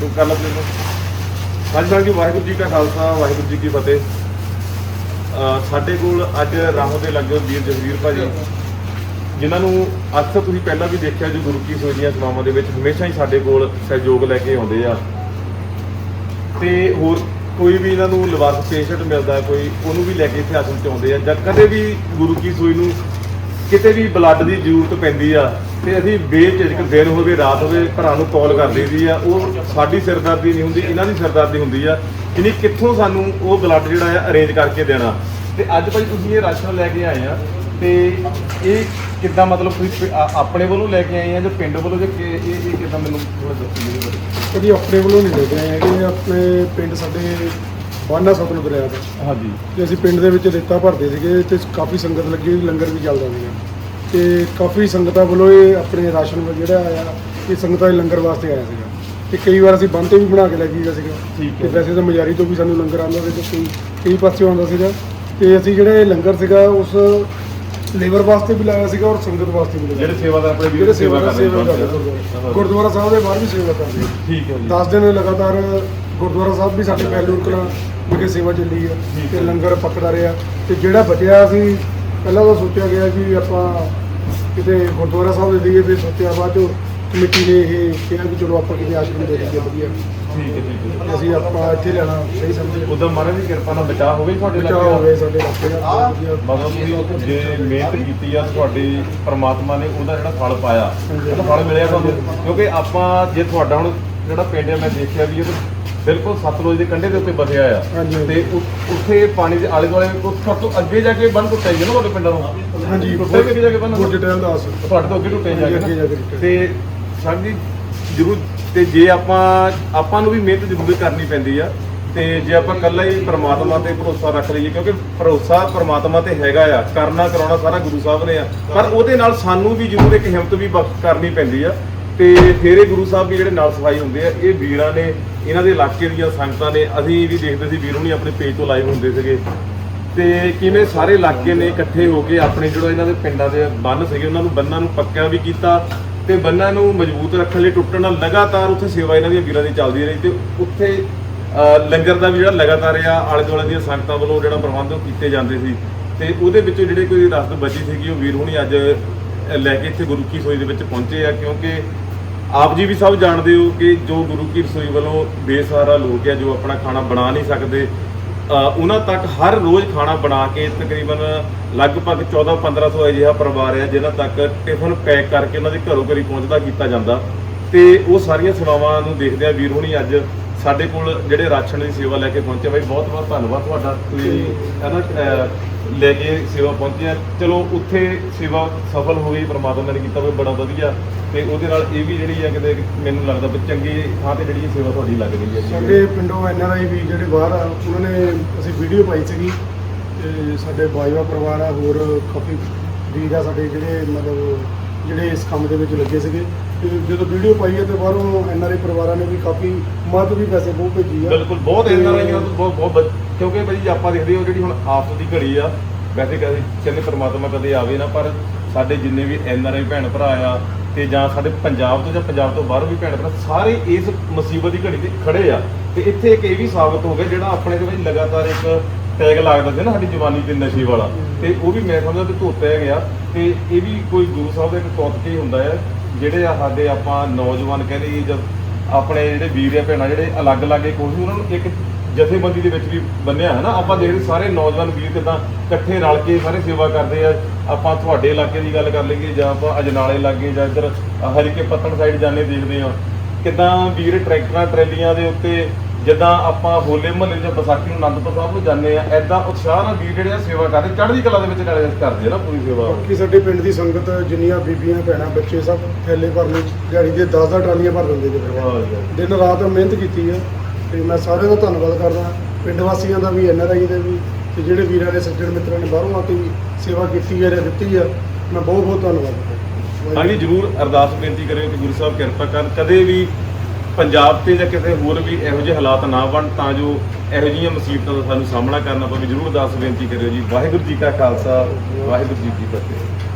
ਤੂੰ ਕਰ ਲੈ ਪਲੀਜ਼ ਹਾਂਜੀ ਸਾਹਿਬ ਜੀ, ਵਾਹਿਗੁਰੂ ਜੀ ਕਾ ਖਾਲਸਾ, ਵਾਹਿਗੁਰੂ ਜੀ ਕੀ ਫਤਿਹ। ਸਾਡੇ ਕੋਲ ਅੱਜ ਰਾਹੋਂ ਦੇ ਲੱਗੇ ਹੋਏ ਵੀਰ ਜਸਵੀਰ ਭਾਜੀ, ਜਿਨ੍ਹਾਂ ਨੂੰ ਅਕਸਰ ਤੁਸੀਂ ਪਹਿਲਾਂ ਵੀ ਦੇਖਿਆ ਜੋ ਗੁਰੂ ਕੀ ਸੋਈ ਦੀਆਂ ਸੇਵਾਵਾਂ ਦੇ ਵਿੱਚ ਹਮੇਸ਼ਾ ਹੀ ਸਾਡੇ ਕੋਲ ਸਹਿਯੋਗ ਲੈ ਕੇ ਆਉਂਦੇ ਆ। ਤੇ ਹੋਰ ਕੋਈ ਵੀ ਇਹਨਾਂ ਨੂੰ ਲਿਵਾਸ ਪੇਸ਼ੈਂਟ ਮਿਲਦਾ, ਕੋਈ ਉਹਨੂੰ ਵੀ ਲੈ ਕੇ ਇੱਥੇ ਆਸਣ ਚ ਆਉਂਦੇ ਆ ਜਦ ਕਦੇ ਵੀ ਗੁਰੂ ਕੀ ਸੋਈ ਨੂੰ ਕਿਤੇ ਵੀ ਬਲੱਡ ਦੀ ਜ਼ਰੂਰਤ ਪੈਂਦੀ ਆ ਤੇ ਅਸੀਂ ਬੇਝਿਜਕ ਦਿਨ ਹੋਵੇ ਰਾਤ ਹੋਵੇ ਭਰਾ ਨੂੰ ਕਾਲ ਕਰ ਦਈਦੀ ਆ। ਉਹ ਸਾਡੀ ਸਿਰਦਰਦੀ ਨਹੀਂ ਹੁੰਦੀ ਇਹਨਾਂ ਦੀ ਸਿਰਦਰਦੀ ਹੁੰਦੀ ਆ। ਯਾਨੀ ਕਿੱਥੋਂ ਸਾਨੂੰ ਉਹ ਬਲੱਡ ਜਿਹੜਾ ਆ ਅਰੇਂਜ ਕਰਕੇ ਦੇਣਾ। ਤੇ ਅੱਜ ਭਾਈ ਤੁਸੀਂ ਇਹ ਰਾਸ਼ਨ ਲੈ ਕੇ ਆਏ ਆ ਤੇ ਇਹ ਕਿੱਦਾਂ ਮਤਲਬ ਤੁਸੀਂ ਆਪਣੇ ਵੱਲੋਂ ਲੈ ਕੇ ਆਏ ਆ ਜਾਂ ਪਿੰਡ ਵੱਲੋਂ? ਜਾਂ ਇਹ ਇਹ ਕਿੱਦਾਂ ਮੈਨੂੰ ਥੋੜਾ ਦੱਸੋ ਜੀ। ਕਦੀ ਆਪਣੇ ਵੱਲੋਂ ਨਹੀਂ ਲੈ ਕੇ ਆਏ ਹੈਗੇ। ਆਪਣੇ ਪਿੰਡ ਸਾਡੇ ਬਾਨਾ ਸਤਲੁਜ ਦਰਿਆ ਦਾ। ਹਾਂਜੀ। ਤੇ ਅਸੀਂ ਪਿੰਡ ਦੇ ਵਿੱਚ ਰੇਤਾ ਭਰਦੇ ਸੀਗੇ ਤੇ ਕਾਫੀ ਸੰਗਤ ਲੱਗੀ ਹੋਈ ਲੰਗਰ ਵੀ ਚੱਲਦਾ ਸੀਗਾ। ਤੇ ਕਾਫੀ ਸੰਗਤਾਂ ਵੱਲੋਂ ਇਹ ਆਪਣੇ ਰਾਸ਼ਨ ਜਿਹੜਾ ਆਇਆ ਇਹ ਸੰਗਤਾਂ ਦੇ ਲੰਗਰ ਵਾਸਤੇ ਆਇਆ ਸੀਗਾ। ਤੇ ਕਈ ਵਾਰ ਅਸੀਂ ਬੰਤੇ ਵੀ ਬਣਾ ਕੇ ਲੈ ਗਈਦਾ ਸੀਗਾ। ਠੀਕ ਤੇ। ਵੈਸੇ ਤਾਂ ਮਜਾਰੀ ਤੋਂ ਵੀ ਸਾਨੂੰ ਲੰਗਰ ਆਉਂਦਾ ਸੀ ਕਈ ਕਈ ਪਾਸਿਓਂ ਆਉਂਦਾ ਸੀਗਾ। ਤੇ ਅਸੀਂ ਜਿਹੜਾ ਇਹ ਲੰਗਰ ਸੀਗਾ ਉਸ ਲੇਬਰ ਵਾਸਤੇ ਵੀ ਲਾਇਆ ਸੀਗਾ ਔਰ ਸੰਗਤ ਵਾਸਤੇ ਵੀ ਲਾਇਆ ਜਿਹੜੇ ਸੇਵਾਦਾਰ ਆਪਣੇ ਵੀਰ ਸੇਵਾ ਕਰ ਰਹੇ ਗੁਰਦੁਆਰਾ ਸਾਹਿਬ ਦੇ ਬਾਹਰ ਵੀ ਸੇਵਾ ਕਰਦੇ ਠੀਕ ਹੈ ਜੀ। 10 ਦਿਨ ਲਗਾਤਾਰ ਗੁਰਦੁਆਰਾ ਸਾਹਿਬ ਵੀ ਸਾਡੇ ਪਹਿਲੂਰ ਕਲਾਂ ਵਿਖੇ ਸੇਵਾ ਚੱਲੀ ਹੈ ਤੇ। ਲੰਗਰ ਪੱਕਦਾ ਰਿਹਾ। ਤੇ ਜਿਹੜਾ ਬਚਿਆ ਸੀ ਪਹਿਲਾਂ ਤਾਂ ਸੋਚਿਆ ਗਿਆ ਕਿ ਆਪਾਂ ਕਿਤੇ ਗੁਰਦੁਆਰਾ ਸਾਹਿਬ ਦੇ ਦਈਏ ਫਿਰ ਸੋਚਿਆ ਬਾਅਦ ਚੋਂ ਕਮੇਟੀ ਨੇ ਇਹ ਕਿਹਾ ਕਿ ਚਲੋ ਆਪਾਂ ਕਿਤੇ ਆਸ਼ਰਮ ਦੇ ਦਈਏ ਵਧੀਆ। ਠੀਕ ਹੈ ਠੀਕ ਹੈ। ਅਸੀਂ ਆਪਾਂ ਇੱਥੇ ਲੈਣਾ ਸਹੀ ਸਮਝੇ ਉਦੋਂ ਮਹਾਰਾਜ ਦੀ ਕਿਰਪਾ ਨਾਲ ਬਚਾਅ ਹੋਵੇ ਤੁਹਾਡੇ ਬਚਾਅ ਹੋ ਗਏ ਸਾਡੇ ਇਲਾਕੇ ਦਾ ਮਤਲਬ ਤੁਸੀਂ ਜੇ ਮਿਹਨਤ ਕੀਤੀ ਆ ਤੁਹਾਡੀ ਪ੍ਰਮਾਤਮਾ ਨੇ ਉਹਦਾ ਜਿਹੜਾ ਫਲ ਪਾਇਆ। ਉਹਦਾ ਫਲ ਮਿਲਿਆ ਤੁਹਾਨੂੰ? ਕਿਉਂਕਿ ਆਪਾਂ ਜੇ ਤੁਹਾਡਾ ਹੁਣ ਜਿਹੜਾ ਪਿੰਡ ਹੈ ਮੈਂ ਦੇਖਿਆ ਵੀ ਇਹ ਬਿਲਕੁਲ ਸਤਲੁਜ ਦੇ ਕੰਢੇ ਦੇ ਉੱਤੇ ਬਸਿਆ ਆ ਹਾਂਜੀ। ਤੇ ਉ- ਉੱਥੇ ਪਾਣੀ ਦੇ ਆਲੇ ਦੁਆਲੇ ਉਸ ਤੋਂ ਅੱਗੇ ਜਾ ਕੇ ਬੰਨ ਟੁੱਟਿਆ ਜੀ ਨਾ ਤੁਹਾਡੇ ਪਿੰਡਾਂ ਨੂੰ ਹਾਂਜੀ ਟੁੱਟੇ ਅੱਗੇ ਜਾ ਕੇ ਬੰਨ ਗੁਰਜ ਟਹਿਲ ਦਾਸ ਤੁਹਾਡੇ ਤੋਂ ਅੱਗੇ ਟੁੱਟੇ ਜਾ ਕੇ ਅੱਗੇ ਜਾ ਕੇ ਨਾ। ਟੁੱਟੇ। ਤੇ ਸਾਹਿਬ ਜੀ ਜ਼ਰੂਰ ਤੇ ਜੇ ਆਪਾਂ ਆਪਾਂ ਨੂੰ ਵੀ ਮਿਹਨਤ ਜ਼ਰੂਰ ਕਰਨੀ ਪੈਂਦੀ ਆ ਤੇ ਜੇ ਆਪਾਂ ਇਕੱਲਾ ਹੀ ਪ੍ਰਮਾਤਮਾ ਤੇ ਭਰੋਸਾ ਰੱਖ ਲਈਏ ਕਿਉਂਕਿ ਭਰੋਸਾ ਪ੍ਰਮਾਤਮਾ ਤੇ ਹੈਗਾ ਆ ਕਰਨਾ ਕਰਾਉਣਾ ਸਾਰਾ ਗੁਰੂ ਸਾਹਿਬ ਨੇ ਆ ਪਰ ਉਹਦੇ ਨਾਲ ਸਾਨੂੰ ਵੀ ਜ਼ਰੂਰ ਇੱਕ ਹਿੰਮਤ ਵੀ ਬਖਸ਼ ਕਰਨੀ ਪੈਂਦੀ ਆ ਤੇ ਫਿਰ ਇਹ ਗੁਰੂ ਸਾਹਿਬ ਵੀ ਜਿਹੜੇ ਨਾਲ ਸਫ਼ਾਈ ਹੁੰਦੇ ਆ, ਇਹ ਵੀਰਾਂ ਨੇ, ਇਹਨਾਂ ਦੇ ਇਲਾਕੇ ਦੀਆਂ ਸੰਗਤਾਂ ਨੇ, ਅਸੀਂ ਵੀ ਦੇਖਦੇ ਸੀ, ਵੀਰੋਂ ਨਹੀਂ ਆਪਣੇ ਪੇਜ ਤੋਂ ਲਾਈਵ ਹੁੰਦੇ ਸੀਗੇ। ਤੇ ਕਿਵੇਂ ਸਾਰੇ ਇਲਾਕੇ ਨੇ ਇਕੱਠੇ ਹੋ ਕੇ ਆਪਣੇ ਜਿਹੜਾ ਇਹਨਾਂ ਦੇ ਪਿੰਡਾਂ ਦੇ ਬੰਨ ਸੀਗੇ, ਉਹਨਾਂ ਨੂੰ ਬੰਨਾਂ ਨੂੰ ਪੱਕਾ ਵੀ ਕੀਤਾ ਤੇ ਬੰਨਾਂ ਨੂੰ ਮਜ਼ਬੂਤ ਰੱਖਣ ਲਈ ਟੁੱਟਣ ਨਾਲ ਲਗਾਤਾਰ ਉੱਥੇ ਸੇਵਾ ਇਹਨਾਂ ਦੀਆਂ ਵੀਰਾਂ ਦੀ ਚੱਲਦੀ ਰਹੀ ਤੇ ਉੱਥੇ ਲੰਗਰ ਦਾ ਵੀ ਜਿਹੜਾ ਲਗਾਤਾਰ ਆ ਆਲੇ ਦੁਆਲੇ ਦੀਆਂ ਸੰਗਤਾਂ ਵੱਲੋਂ ਜਿਹੜਾ ਪ੍ਰਬੰਧ ਉਹ ਕੀਤੇ ਜਾਂਦੇ ਸੀ। ਤੇ ਉਹਦੇ ਵਿੱਚੋਂ ਜਿਹੜੇ ਕੋਈ ਰਸਦ ਬਚੀ ਸੀਗੀ, ਉਹ ਵੀਰ ਹੁਣੀ ਅੱਜ ਲੈ ਕੇ ਇੱਥੇ ਗੁਰੂ ਕੀ ਸੋਈ ਦੇ ਵਿੱਚ ਪਹੁੰਚੇ ਆ, ਕਿਉਂਕਿ ਆਪ ਜੀ ਵੀ ਸਭ ਜਾਣਦੇ ਹੋ ਕਿ ਜੋ ਗੁਰੂ ਕੀ ਰਸੋਈ ਵੱਲੋਂ ਬੇਸਹਾਰਾ ਲੋਕ ਆ, ਜੋ ਆਪਣਾ ਖਾਣਾ ਬਣਾ ਨਹੀਂ ਸਕਦੇ ਉਹਨਾਂ ਤੱਕ ਹਰ ਰੋਜ਼ ਖਾਣਾ ਬਣਾ ਕੇ ਤਕਰੀਬਨ ਲਗਭਗ 14-1500 ਅਜਿਹਾ ਪਰਿਵਾਰ ਹੈ ਜਿਨ੍ਹਾਂ ਤੱਕ ਟਿਫਨ ਪੈਕ ਕਰਕੇ ਉਹਨਾਂ ਦੇ ਘਰੋਂ ਘਰੀ ਪਹੁੰਚਦਾ ਕੀਤਾ ਜਾਂਦਾ। ਤੇ ਉਹ ਸਾਰੀਆਂ ਸੇਵਾਵਾਂ ਨੂੰ ਦੇਖਦੇ ਆ ਵੀਰ ਹੁਣੀ ਅੱਜ ਸਾਡੇ ਕੋਲ ਜਿਹੜੇ ਰਾਸ਼ਨ ਦੀ ਸੇਵਾ ਲੈ ਕੇ ਪਹੁੰਚੇ ਬਾਈ ਬਹੁਤ ਬਹੁਤ ਧੰਨਵਾਦ ਤੁਹਾਡਾ। ਤੁਸੀਂ ਹੈ ਨਾ ਅ, ਲੈ ਕੇ ਸੇਵਾ ਪਹੁੰਚੇ ਆ। ਚਲੋ ਉੱਥੇ ਸੇਵਾ ਸਫਲ ਹੋ ਗਈ ਪ੍ਰਮਾਤਮਾ ਨੇ ਕੀਤਾ ਹੋਵੇ ਬੜਾ ਵਧੀਆ। ਤੇ ਉਹਦੇ ਨਾਲ ਇਹ ਵੀ ਜਿਹੜੀ ਆ ਕਿਤੇ ਮੈਨੂੰ ਲੱਗਦਾ ਵੀ ਚੰਗੀ ਥਾਂ ਤੇ ਜਿਹੜੀ ਸੇਵਾ ਤੁਹਾਡੀ ਲੱਗ ਰਹੀ ਹੈ। ਸਾਡੇ ਪਿੰਡੋਂ ਐਨਆਰਆਈ ਵੀ ਜਿਹੜੇ ਬਾਹਰ ਆ ਉਹਨਾਂ ਨੇ ਅਸੀਂ ਵੀਡੀਓ ਪਾਈ ਸੀਗੀ ਤੇ ਸਾਡੇ ਬਾਈਵਾ ਪਰਿਵਾਰ ਆ ਹੋਰ ਕਾਫੀ ਵੀਰ ਆ ਸਾਡੇ ਜਿਹੜੇ ਮਤਲਬ ਜਿਹੜੇ ਇਸ ਕੰਮ ਦੇ ਵਿੱਚ ਲੱਗੇ ਸੀਗੇ। ਤੇ ਜਦੋਂ ਵੀਡੀਓ ਪਾਈ ਹੈ ਤੇ ਬਾਹਰੋਂ ਐਨਆਰਆਈ ਪਰਿਵਾਰਾਂ ਨੇ ਵੀ ਕਾਫੀ ਮਦਦ ਵੀ ਪੈਸੇ ਬਹੁਤ ਭੇਜੀ ਆ। ਬਿਲਕੁਲ ਬਹੁਤ ਇਹਨਾਂ ਤੋਂ ਬਹੁਤ ਬਹੁਤ ਬਚ- ਕਿਉਂਕਿ ਭਾਈ ਜੇ ਆਪਾਂ ਦੇਖਦੇ ਹਾਂ ਜਿਹੜੀ ਹੁਣ ਆਪਸ ਦੀ ਘੜੀ ਆ ਵੈਸੇ ਕਦੇ ਕਹਿੰਦੇ ਪ੍ਰਮਾਤਮਾ ਕਦੇ ਆਵੇ ਨਾ ਪਰ ਸਾਡੇ ਜਿੰਨੇ ਵੀ ਐਨ ਆਰ ਆਈ ਭੈਣ ਭਰਾ ਆ ਤੇ ਜਾਂ ਸਾਡੇ ਪੰਜਾਬ ਤੋਂ ਜਾਂ ਪੰਜਾਬ ਤੋਂ ਬਾਹਰੋਂ ਵੀ ਭੈਣ ਭਰਾ ਸਾਰੇ ਇਸ ਮੁਸੀਬਤ ਦੀ ਘੜੀ ਤੇ ਖੜੇ ਆ। ਤੇ ਇੱਥੇ ਇੱਕ ਇਹ ਵੀ ਸਾਬਤ ਹੋ ਗਿਆ ਜਿਹੜਾ ਆਪਣੇ ਦੇ ਵਿੱਚ ਲਗਾਤਾਰ ਇੱਕ ਟੈਗ ਲੱਗਦਾ ਸੀ ਨਾ ਸਾਡੀ ਜਵਾਨੀ ਤੇ ਨਸ਼ੇ ਵਾਲਾ। ਤੇ ਉਹ ਵੀ ਮੈਂ ਸਮਝਦਾ ਕਿ ਧੋਤਾ ਗਿਆ। ਤੇ ਇਹ ਵੀ ਕੋਈ ਗੁਰੂ ਸਾਹਿਬ ਦਾ ਇੱਕ ਕੌਤਕ ਹੀ ਹੁੰਦਾ ਹੈ ਜਿਹੜੇ ਆ ਸਾਡੇ ਆਪਾਂ ਨੌਜਵਾਨ ਕਹਿੰਦੇ ਜਦ ਆਪਣੇ ਜਿਹੜੇ ਵੀਰ ਆ ਭੈਣਾਂ ਜਿਹੜੇ ਅਲੱਗ-ਅਲੱਗ ਕੋਈ ਉਹਨਾਂ ਨੂੰ ਇੱਕ ਜਥੇਬੰਦੀ ਦੇ ਵਿੱਚ ਵੀ ਬੰਨਿਆ ਹੈ ਨਾ। ਆਪਾਂ ਦੇਖਦੇ ਸਾਰੇ ਨੌਜਵਾਨ ਵੀਰ ਕਿਦਾਂ ਇਕੱਠੇ ਰਲ ਕੇ ਸਾਰੇ ਸੇਵਾ ਕਰਦੇ ਆ। ਆਪਾਂ ਤੁਹਾਡੇ ਇਲਾਕੇ ਦੀ ਗੱਲ ਕਰ ਲਈਏ ਜਾਂ ਆਪਾਂ ਅਜਨਾਲੇ ਲਾਗੇ ਜਾਂ ਇੱਧਰ ਹਰੀਕੇ ਪੱਤਣ ਸਾਈਡ ਜਾਂਦੇ ਦੇਖਦੇ ਆ। ਕਿਦਾਂ ਵੀਰ ਟਰੈਕਟਰਾਂ ਟਰੈਲੀਆਂ ਦੇ ਉੱਤੇ ਜਿੱਦਾਂ ਆਪਾਂ ਹੋਲੇ ਮਹੱਲੇ ਜਾਂ ਵਿਸਾਖੀ ਨੂੰ ਆਨੰਦਪੁਰ ਸਾਹਿਬ ਨੂੰ ਜਾਂਦੇ ਆ ਐਦਾਂ ਉਤਸ਼ਾਹ ਨਾਲ ਵੀਰ ਜਿਹੜੇ ਆ ਸੇਵਾ ਕਰਦੇ ਚੜ੍ਹਦੀ ਕਲਾ ਦੇ ਵਿੱਚ ਨਾਲੇ ਕਰਦੇ ਆ ਨਾ ਪੂਰੀ ਸੇਵਾ। ਬਾਕੀ ਸਾਡੇ ਪਿੰਡ ਦੀ ਸੰਗਤ ਜਿੰਨੀਆਂ ਬੀਬੀਆਂ ਭੈਣਾਂ ਬੱਚੇ ਸਭ ਥੈਲੇ ਭਰ ਲਈ ਦਿਹਾੜੀ ਦੇ 10-10 ਟਰਾਲੀਆਂ ਭਰ ਦਿੰਦੇ ਜੀ। ਦਿਨ ਰਾਤ ਮਿਹਨਤ ਕੀਤੀ ਹੈ ਤੇ ਮੈਂ ਸਾਰਿਆਂ ਦਾ ਧੰਨਵਾਦ ਕਰਦਾ। ਪਿੰਡ ਵਾਸੀਆਂ ਦਾ ਵੀ ਐਨਆਰਆਈ ਦੇ ਵੀ ਤੇ ਜਿਹੜੇ ਵੀਰਾਂ ਨੇ ਸੱਜਣ ਮਿੱਤਰਾਂ ਨੇ ਬਾਹਰੋਂ ਆ ਕੇ ਵੀ ਸੇਵਾ ਕੀਤੀ ਹੈ ਜਾਂ ਦਿੱਤੀ ਹੈ ਮੈਂ ਬਹੁਤ ਬਹੁਤ ਧੰਨਵਾਦ ਕਰਦਾ। ਹਾਂਜੀ ਜਰੂਰ ਅਰਦਾਸ ਬੇਨਤੀ ਕਰਿਓ ਕਿ ਗੁਰੂ ਸਾਹਿਬ ਕਿਰਪਾ ਕਰਨ। ਕਦੇ ਵੀ ਪੰਜਾਬ ਤੇ ਜਾਂ ਕਿਸੇ ਹੋਰ ਵੀ ਇਹੋ ਜਿਹੇ ਹਾਲਾਤ ਨਾ ਬਣ ਤਾਂ ਜੋ ਇਹੋ ਜਿਹੀਆਂ ਮੁਸੀਬਤਾਂ ਦਾ ਸਾਨੂੰ ਸਾਹਮਣਾ ਕਰਨਾ ਪਵੇ, ਜਰੂਰ ਅਰਦਾਸ ਬੇਨਤੀ ਕਰਿਓ ਜੀ। ਵਾਹਿਗੁਰੂ ਜੀ ਕਾ ਖਾਲਸਾ, ਵਾਹਿਗੁਰੂ ਜੀ ਕੀ ਫਤਿਹ।